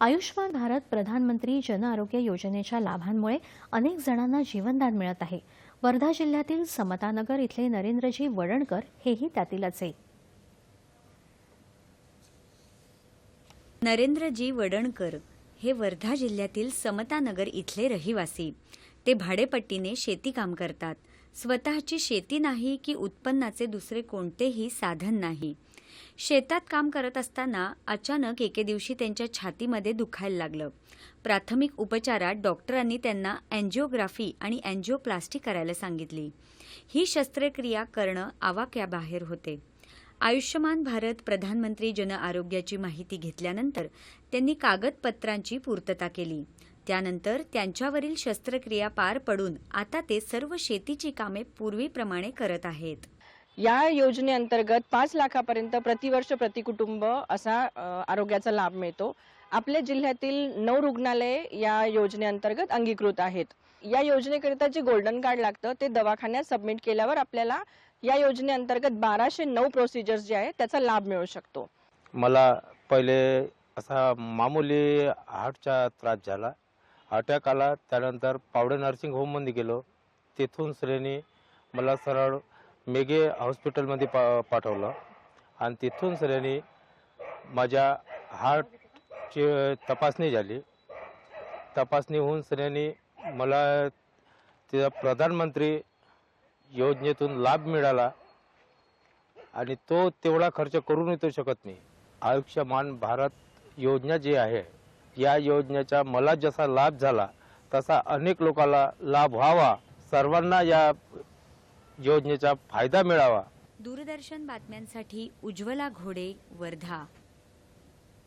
आयुष्मान भारत प्रधानमंत्री जन आरोग्य योजनेच्या लाभांमुळे अनेक जणांना जीवनदान मिळत आहे. वर्धा जिल्ह्यातील समतानगर इथले नरेंद्रजी वडणकर हेही त्यातीलच आहे. नरेंद्रजी वडणकर हे वर्धा जिल्ह्यातील समतानगर इथले रहिवासी. ते भाडेपट्टीने शेती काम करतात. स्वतःची शेती नाही की उत्पन्नाचे दुसरे कोणतेही साधन नाही. शेतात काम करत असताना अचानक एके दिवशी त्यांच्या छातीमध्ये दुखायला लागलं. प्राथमिक उपचारात डॉक्टरांनी त्यांना अँजिओग्राफी आणि अँजिओप्लास्टी करायला सांगितली. ही शस्त्रक्रिया करणं आवाक्याबाहेर होते. आयुष्यमान भारत प्रधानमंत्री जन आरोग्याची माहिती घेतल्यानंतर त्यांनी कागदपत्रांची पूर्तता केली. त्यानंतर त्यांच्यावरील शस्त्रक्रिया पार पडून आता ते सर्व शेतीची कामे पूर्वीप्रमाणे करत आहेत. या योजनेअंतर्गत पाच लाखापर्यंत प्रतिवर्ष प्रतिकुटुंब असा आरोग्याचा लाभ मिळतो. आपल्या जिल्ह्यातील नऊ रुग्णालये या योजनेअंतर्गत अंगीकृत आहेत. या योजनेकरिता जे गोल्डन कार्ड लागतं ते दवाखान्यात सबमिट केल्यावर आपल्याला या योजनेअंतर्गत बाराशे नऊ प्रोसिजर्स जे आहेत त्याचा लाभ मिळू शकतो. मला पहिले असा मामूली हार्टचा त्रास झाला. अटॅक आला त्यानंतर पावडे नर्सिंग होममध्ये गेलो. तिथून श्रेणी मला सरळ मेघे हॉस्पिटलमध्ये पा पाठवलं. आणि तिथून श्रेणी माझ्या हार्टची तपासणी झाली. तपासणी होऊन श्रेणी मला तिथं प्रधानमंत्री योजनेतून लाभ मिळाला. आणि तो तेवढा खर्च करू नाही शकत नाही. आयुष्यमान भारत योजना जी आहे या योजनेचा मला जसा लाभ झाला तसा अनेक लोकांना लाभ व्हावा. सर्वांना या योजनेचा फायदा मिळावा. दूरदर्शन बातम्यांसाठी उज्ज्वला घोडे वर्धा.